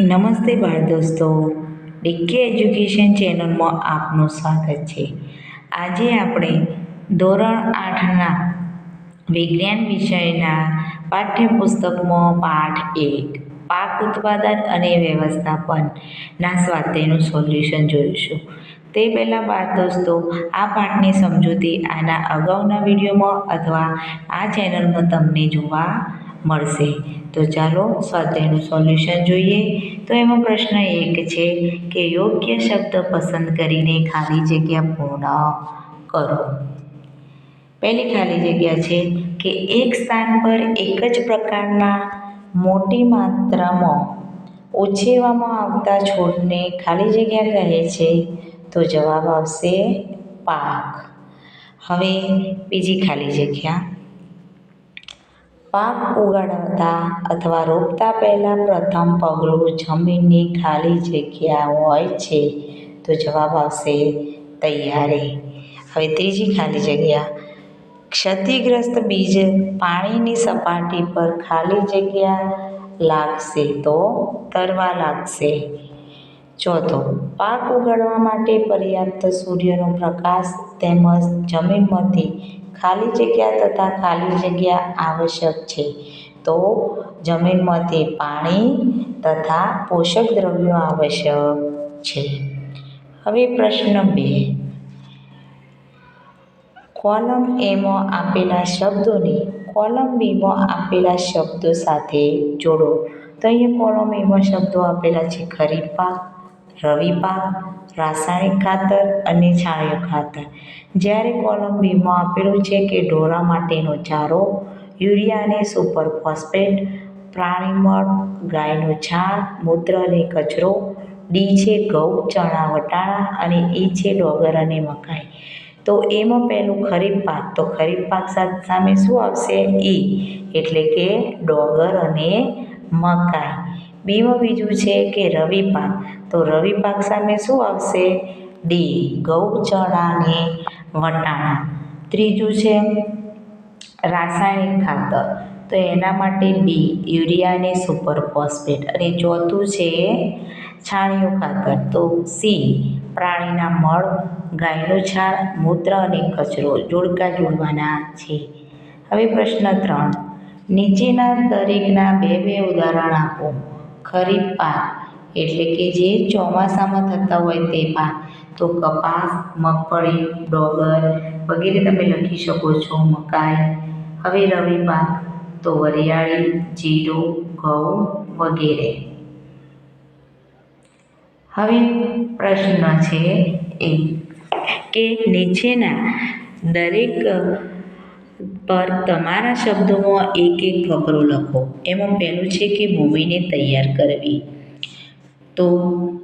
નમસ્તે બાળ દોસ્તો. ડીકે એજ્યુકેશન ચેનલમાં આપનું સ્વાગત છે. આજે આપણે ધોરણ આઠના વિજ્ઞાન વિષયના પાઠ્યપુસ્તકમાં પાઠ એક, પાક ઉત્પાદન અને વ્યવસ્થાપનના સ્વાધ્યાયનું સોલ્યુશન જોઈશું. તે પહેલાં બાળ દોસ્તો, આ પાઠની સમજૂતી આના અગાઉના વિડીયોમાં અથવા આ ચેનલમાં તમને જોવા મળશે. તો ચાલો સ્વાધ્યાયનું સોલ્યુશન જોઈએ. તો એમાં પ્રશ્ન એક છે કે યોગ્ય શબ્દ પસંદ કરીને ખાલી જગ્યા પૂર્ણ કરો. પહેલી ખાલી જગ્યા છે કે એક સ્થાન પર એક જ પ્રકારના મોટી માત્રામાં ઉછેરવામાં આવતા છોડને ખાલી જગ્યા કહે છે. તો જવાબ આવશે પાક. હવે બીજી ખાલી જગ્યા. પાક ઉગાડતા અથવા રોપતા પહેલાં પ્રથમ પગલું જમીનની ખાલી જગ્યા હોય છે તો જવાબ આવશે તૈયારી. હવે ત્રીજી ખાલી જગ્યા. ક્ષતિગ્રસ્ત બીજ પાણીની સપાટી પર ખાલી જગ્યા લાગશે તો તરવા લાગશે. ચોથો, પાક ઉગાડવા માટે પર્યાપ્ત સૂર્યનો પ્રકાશ તેમજ જમીનમાંથી ખાલી જગ્યા તથા ખાલી જગ્યા આવશ્યક છે. તો જમીનમાંથી પાણી તથા પોષક દ્રવ્યો આવશ્યક છે. હવે પ્રશ્ન બે. કોલમ એમાં આપેલા શબ્દોને કોલમ બીમાં આપેલા શબ્દો સાથે જોડો. તો અહીંયા કોલમ એમાં શબ્દો આપેલા છે ખરીફ પાક રવિ પાક, રાસાયણિક ખાતર અને છાણિયું ખાતર. જ્યારે કોલમ બીમાં આપેલું છે કે ઢોરા માટેનો ચારો, યુરિયા અને સુપર ફોસ્ફેટ પ્રાણી મળ ગાયનું છાણ, મૂત્ર અને કચરો, ડી છે ઘઉં, ચણા, વટાણા અને એ છે ડોગર અને મકાઈ. તો એમાં પહેલું ખરીફ પાક. તો ખરીફ પાક સામે શું આવશે? ઈ. એટલે કે ડોગર અને મકાઈ. બીમાં બીજું છે કે રવિ પાક. તો રવિ પાક સામે શું આવશે? ડી ઘઉં ચણા અને વટાણા. ત્રીજું છે રાસાયણિક ખાતર. તો એના માટે બી, યુરિયા સુપર ફોસ્ફેટ. અને ચોથું છે છાણિયું ખાતર. તો સી, પ્રાણીના મળ, ગાયનું છાણ, મૂત્ર અને કચરો જોડકા જોડવાના છે. હવે પ્રશ્ન ત્રણ. નીચેના દરેકના બે બે ઉદાહરણ આપો. ખરીફ પાક, એટલે કે જે ચોમાસામાં થતા હોય તે પાક, તો કપાસ, મગફળી, ડોગર વગેરે તમે લખી શકો છો, મકાઈ, હવે રવિ પાક, તો વરિયાળી, જીરું, ઘઉં વગેરે. હવે પ્રશ્ન છે એ કે નીચેના દરેક પર તમારા શબ્દોમાં એક એક ફકરો લખો. એમાં પહેલું છે કે ભૂમિને તૈયાર કરવી. તો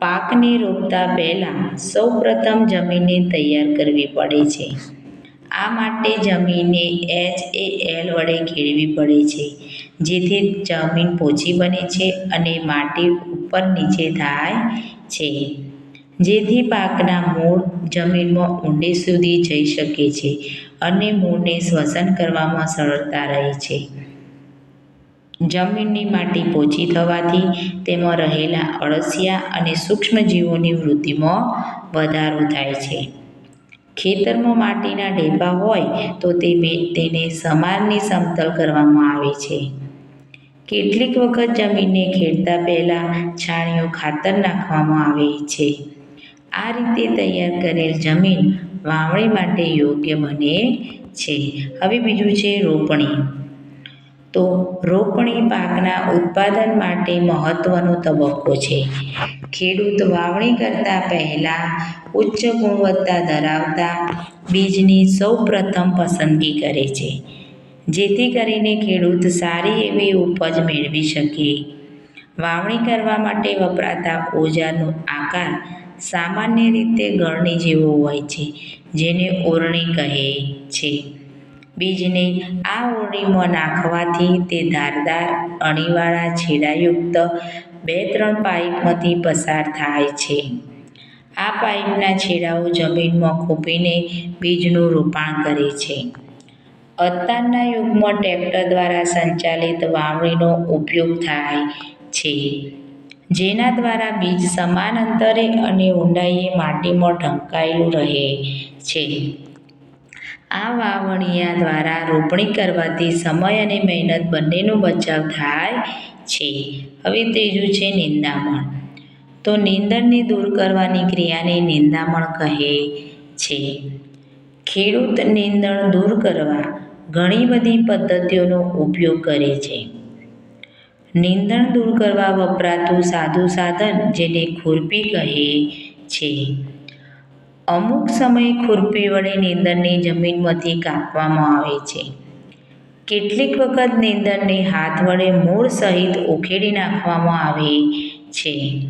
પાકને રોપતા પહેલાં સૌ પ્રથમ જમીનને તૈયાર કરવી પડે છે. આ માટે જમીનને એચ એ એલ વડે ખેડવી પડે છે, જેથી જમીન પોચી બને છે અને માટી ઉપર નીચે થાય છે, જેથી પાકના મૂળ જમીનમાં ઊંડે સુધી જઈ શકે છે. અને મૂળને શ્વસન કરવામાં સરળતા રહે છે. જમીનની માટી પોચી થવાથી તેમાં રહેલા અળસિયા અને સૂક્ષ્મજીવોની વૃદ્ધિમાં વધારો થાય છે. ખેતરમાં માટીના ઢેપા હોય તો તે તેને સમારની સમતલ કરવામાં આવે છે. કેટલીક વખત જમીનને ખેડતા પહેલાં છાણિયું ખાતર નાખવામાં આવે છે. આ રીતે તૈયાર કરેલ જમીન વાવણી માટે યોગ્ય બને છે. હવે બીજું છે રોપણી. તો રોપણી પાકના ઉત્પાદન માટે મહત્ત્વનો તબક્કો છે. ખેડૂત વાવણી કરતા પહેલાં ઉચ્ચ ગુણવત્તા ધરાવતા બીજની સૌ પ્રથમ પસંદગી કરે છે. જેથી કરીને ખેડૂત સારી એવી ઉપજ મેળવી શકે. વાવણી કરવા માટે વપરાતા ઓજારનો આકાર સામાન્ય રીતે ગળણી જેવો હોય છે, જેને ઓરણી કહે છે. બીજને, આ ઓરણીમાં નાખવાથી તે ધારદાર, અણીવાળા, છેડાયુક્ત બે ત્રણ પાઇપમાંથી પસાર થાય છે. આ પાઇપના છેડાઓ જમીનમાં ખૂંપીને બીજનું રોપાણ કરે છે. અત્યારના યુગમાં ટ્રેક્ટર દ્વારા સંચાલિત વાવણીનો ઉપયોગ થાય છે. જેના દ્વારા બીજ સમાન અંતરે અને ઊંડાઈએ માટીમાં ઢંકાયેલું રહે છે. આ વાવણિયા દ્વારા રોપણી કરવાથી સમય અને મહેનત બંનેનો બચાવ થાય છે. હવે ત્રીજું છે નિંદામણ. તો નીંદણને દૂર કરવાની ક્રિયાને નિંદામણ કહે છે. ખેડૂત નીંદણ દૂર કરવા ઘણી બધી પદ્ધતિઓનો ઉપયોગ કરે છે. નીંદણ દૂર કરવા વપરાતું સાદું સાધન જેને ખુરપી કહે છે. અમુક સમયે ખુરપી વડે નીંદણને જમીનમાંથી કાપવામાં આવે છે. કેટલીક વખત નીંદણને હાથ વડે મૂળ સહિત ઉખેડી નાખવામાં આવે છે.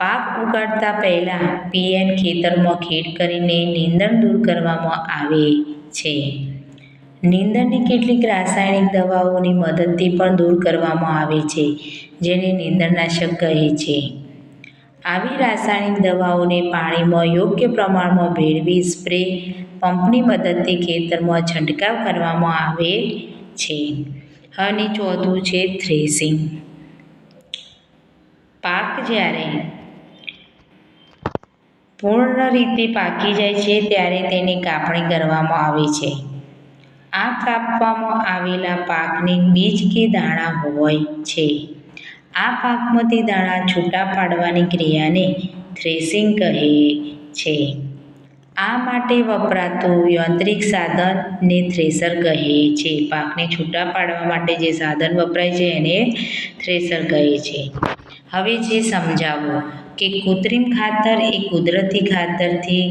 પાક ઉગાડતા પહેલાં પીએન ખેતરમાં ખેડ કરીને નીંદણ દૂર કરવામાં આવે છે. નીંદણની કેટલીક રાસાયણિક દવાઓની મદદથી પણ દૂર કરવામાં આવે છે, જેને નીંદણનાશક કહે છે. આવી રાસાયણિક દવાઓને પાણીમાં યોગ્ય પ્રમાણમાં ભેળવી સ્પ્રે પંપની મદદથી ખેતરમાં છંટકાવ કરવામાં આવે છે. અને ચોથું છે થ્રેસિંગ. પાક જ્યારે પૂર્ણ રીતે પાકી જાય છે, ત્યારે તેની કાપણી કરવામાં આવે છે. આ કાપવામાં આવેલા પાકને બીજ કે દાણા હોય છે. આ પાકમાંથી દાણા છૂટા પાડવાની ક્રિયાને થ્રેસિંગ કહે છે. આ માટે વપરાતું યાંત્રિક સાધનને થ્રેસર કહે છે. પાકને છૂટા પાડવા માટે જે સાધન વપરાય છે એને થ્રેસર કહે છે. હવે જે સમજાવો કે કૃત્રિમ ખાતર એ કુદરતી ખાતરથી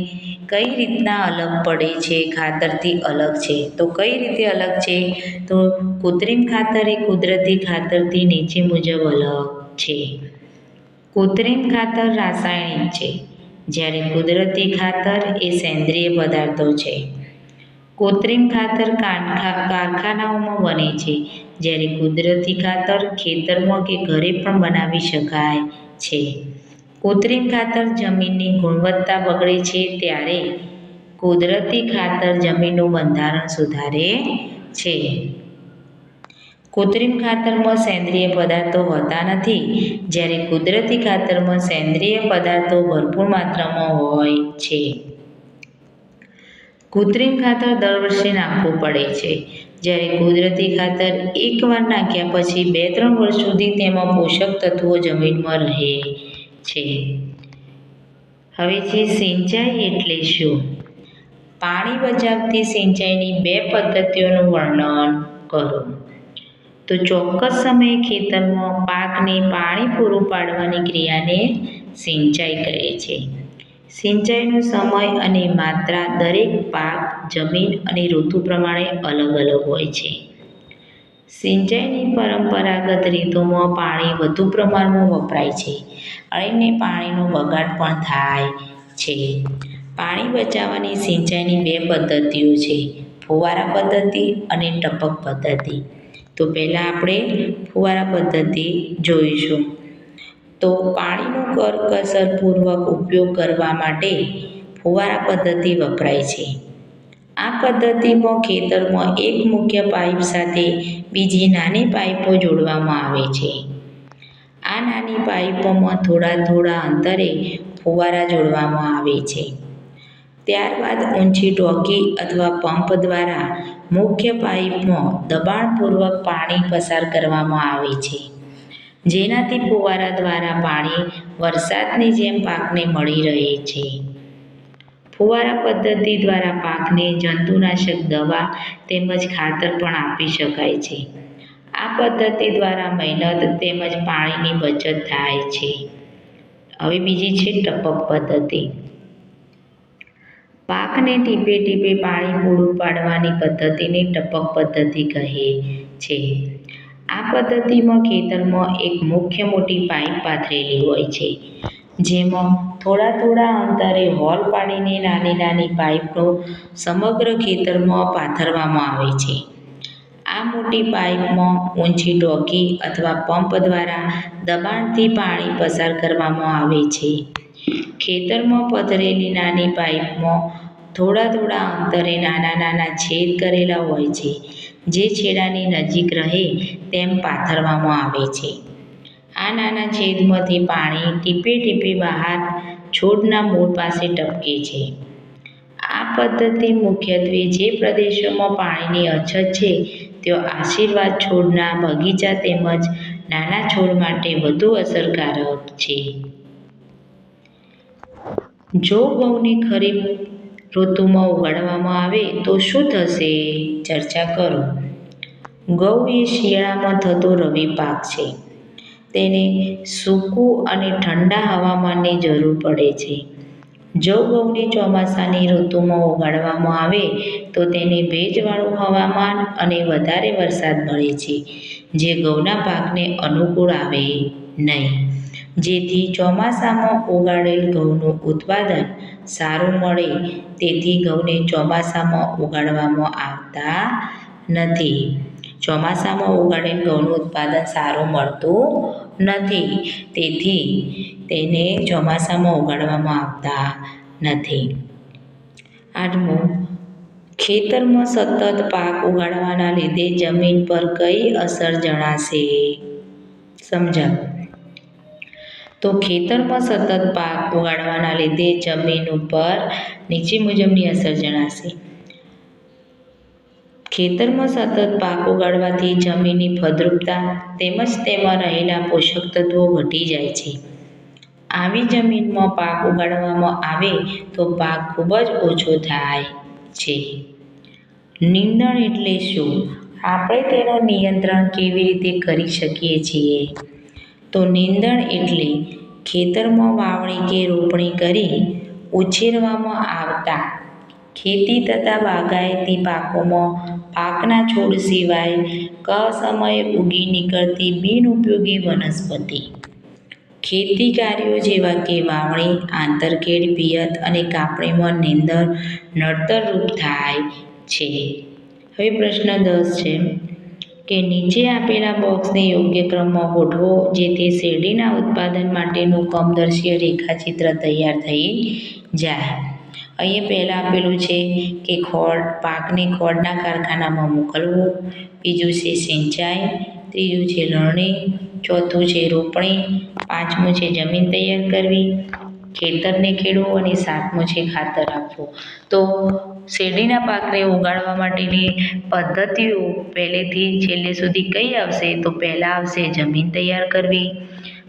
કઈ રીતના અલગ પડે છે? ખાતરથી અલગ છે. તો કઈ રીતે અલગ છે? તો કૃત્રિમ ખાતર એ કુદરતી ખાતરથી નીચે મુજબ અલગ છે. કૃત્રિમ ખાતર રાસાયણિક છે. જ્યારે કુદરતી ખાતર એ સેન્દ્રિય પદાર્થો છે. કૃત્રિમ ખાતર કારખાનાઓમાં બને છે. જ્યારે કુદરતી ખાતર ખેતરમાં કે ઘરે પણ બનાવી શકાય છે. કૃત્રિમ ખાતર જમીનની ગુણવત્તા બગડે છે ત્યારે કુદરતી ખાતર જમીનનું બંધારણ સુધારે છે. કૃત્રિમ ખાતરમાં સેન્દ્રિય પદાર્થો હોતા નથી. જ્યારે કુદરતી ખાતરમાં સેન્દ્રિય પદાર્થો ભરપૂર માત્રામાં હોય છે. કૃત્રિમ ખાતર દર વર્ષે નાખવું પડે છે. જ્યારે કુદરતી ખાતર એકવાર નાખ્યા પછી બે ત્રણ વર્ષ સુધી તેમાં પોષક તત્વો જમીનમાં રહે છે. હવે છે સિંચાઈ એટલે શું? પાણી બચાવતી સિંચાઈની બે પદ્ધતિઓનું વર્ણન કરો. તો ચોક્કસ સમયે ખેતરમાં પાકને પાણી પૂરું પાડવાની ક્રિયાને સિંચાઈ કહે છે. સિંચાઈનો સમય અને માત્રા દરેક પાક, જમીન અને ઋતુ પ્રમાણે અલગ અલગ હોય છે. સિંચાઈની પરંપરાગત રીતોમાં પાણી વધુ પ્રમાણમાં વપરાય છે અને પાણીનો બગાડ પણ થાય છે. પાણી બચાવવાની સિંચાઈની બે પદ્ધતિઓ છે, ફુવારા પદ્ધતિ અને ટપક પદ્ધતિ. તો પહેલાં આપણે ફુવારા પદ્ધતિ જોઈશું. તો પાણીનો કરકસરપૂર્વક ઉપયોગ કરવા માટે ફુવારા પદ્ધતિ વપરાય છે. આ પદ્ધતિમાં ખેતરમાં એક મુખ્ય પાઇપ સાથે બીજી નાની પાઇપો જોડવામાં આવે છે. આ નાની પાઇપોમાં થોડા થોડા અંતરે ફુવારા જોડવામાં આવે છે. ત્યારબાદ ઊંચી ટોકી અથવા પંપ દ્વારા મુખ્ય પાઇપમાં દબાણપૂર્વક પાણી પસાર કરવામાં આવે છે. જેનાથી ફુવારા દ્વારા પાણી વરસાદની જેમ પાકને મળી રહે છે. ફુવારા પદ્ધતિ દ્વારા પાકને જંતુનાશક દવા તેમજ ખાતર પણ આપી શકાય છે. આ પદ્ધતિ દ્વારા મહેનત તેમજ પાણીની બચત થાય છે. હવે બીજી છે ટપક પદ્ધતિ. પાકને ટીપે ટીપે પાણી પૂરું પાડવાની પદ્ધતિને ટપક પદ્ધતિ કહે છે. આ પદ્ધતિમાં ખેતરમાં એક મુખ્ય મોટી પાઇપ પાથરેલી હોય છે. જેમાં થોડા થોડા અંતરે હોલ પાડીને નાની નાની પાઇપો સમગ્ર ખેતરમાં પાથરવામાં આવે છે. આ મોટી પાઇપમાં ઊંચી ટોકી અથવા પંપ દ્વારા દબાણથી પાણી પસાર કરવામાં આવે છે. ખેતરમાં પથરેલી નાની પાઇપમાં થોડા થોડા અંતરે નાના નાના છેદ કરેલા હોય છે. જે છેડાની નજીક રહે તેમ પાથરવામાં આવે છે. આ નાના છેદમાંથી પાણી ટીપે ટીપે બહાર છોડના મૂળ પાસે ટપકે છે. આ પદ્ધતિ મુખ્યત્વે જે પ્રદેશોમાં પાણીની અછત છે ત્યાં આશીર્વાદ છોડના બગીચા તેમજ નાના છોડ માટે વધુ અસરકારક છે. જો ઘઉંને ખરીફ ઋતુમાં ઉગાડવામાં આવે, તો શું થશે? ચર્ચા કરો. ઘઉં એ શિયાળામાં થતો રવિ પાક છે. તેને સૂકું અને ઠંડા હવામાનની જરૂર પડે છે. જો ઘઉંને ચોમાસાની ઋતુમાં ઉગાડવામાં આવે, તો તેને ભેજવાળું હવામાન અને વધારે વરસાદ મળે છે, જે ઘઉંના પાકને અનુકૂળ આવે નહીં. જેથી ચોમાસામાં ઉગાડેલ ઘઉંનું ઉત્પાદન સારું મળે, તેથી ઘઉંને ચોમાસામાં ઉગાડવામાં આવતા નથી. ચોમાસામાં ઉગાડેલ ઘઉંનું ઉત્પાદન સારું મળતું નથી. તેથી તેને ચોમાસામાં ઉગાડવામાં આવતા નથી. આઠમું, ખેતરમાં સતત પાક ઉગાડવાના લીધે જમીન પર કઈ અસર જણાશે? સમજાવ. તો ખેતરમાં સતત પાક ઉગાડવાના લીધે જમીન ઉપર નીચે મુજબની અસર જણાશે. ખેતરમાં સતત પાક ઉગાડવાથી જમીનની ફળદ્રુપતા તેમજ તેમાં રહેલા પોષક તત્વો ઘટી જાય છે. આવી જમીનમાં પાક ઉગાડવામાં આવે તો પાક ખૂબ જ ઓછો થાય છે. નીંદણ એટલે શું? આપણે તેનું નિયંત્રણ કેવી રીતે કરી શકીએ છીએ? તો નીંદણ એટલે ખેતરમાં વાવણી કે રોપણી કરી ઉછેરવામાં આવતા ખેતી તથા બાગાયતી પાકોમાં પાકના છોડ સિવાય કસમયે ઉગી નીકળતી બિનઉપયોગી વનસ્પતિ. ખેતી કાર્યો જેવા કે વાવણી, આંતરખેડ, પિયત અને કાપણીમાં નીંદર નડતરરૂપ થાય છે. હવે પ્રશ્ન દસ છે કે નીચે આપેલા બોક્સને યોગ્ય ક્રમમાં ગોઠવો, જેથી શેરડીના ઉત્પાદન માટેનું કમદર્શીય રેખાચિત્ર તૈયાર થઈ જાય. અહીંયા પહેલાં આપેલું છે કે ખોળ પાકને ખોળના કારખાનામાં મોકલવું. બીજું છે સિંચાઈ. ત્રીજું છે લણણી. ચોથું છે રોપણી. પાંચમું છે જમીન તૈયાર કરવી. ખેતરને ખેડવું અને સાતમું છે ખાતર આપવું. તો શેરડીના પાકને ઉગાડવા માટેની પદ્ધતિઓ પહેલેથી છેલ્લે સુધી કઈ આવશે? તો પહેલાં આવશે જમીન તૈયાર કરવી.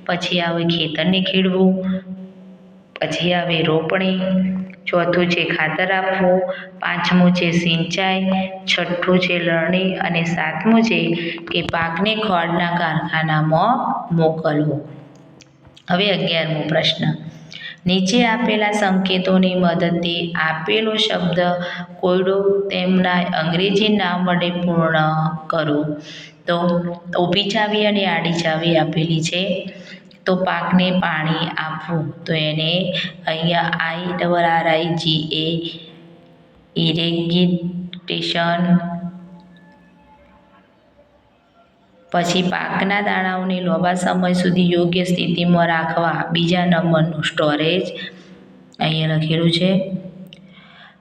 પછી આવે ખેતરને ખેડવું. પછી આવે રોપણી. ચોથું છે ખાતર આપવું, પાંચમું છે સિંચાઈ, છઠ્ઠું છે લણણી અને સાતમું છે કે પાકને ખોળના કારખાનામાં મોકલવો. હવે અગિયારમો પ્રશ્ન. નીચે આપેલા સંકેતોની મદદથી આપેલો શબ્દ કોયડો તેમના અંગ્રેજી નામ વડે પૂર્ણ કરો. તો, ઊભી ચાવી અને આડી ચાવી આપેલી છે. તો પાકને પાણી આપવું. તો એને અહીંયા આઈ ડબલ આર આઈ જી એ ઇરેગિટેશન પછી પાકના દાણાઓને લાંબા સમય સુધી યોગ્ય સ્થિતિમાં રાખવા. બીજા નંબરનું સ્ટોરેજ. અહીંયા લખેલું છે,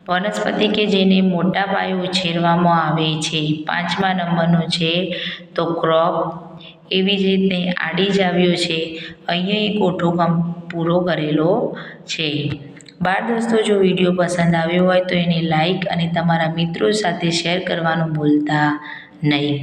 વનસ્પતિ કે જેને મોટા પાયે ઉછેરવામાં આવે છે. પાંચમા નંબરનું છે, તો ક્રોપ એવી જ રીતે આડી જાવ્યો છે. અહીંયા એક ઓઠો કામ પૂરો કરેલો છે. બાળ દોસ્તો, જો વીડિયો પસંદ આવ્યો હોય તો એને લાઈક અને તમારા મિત્રો સાથે શેર કરવાનું ભૂલતા નહીં.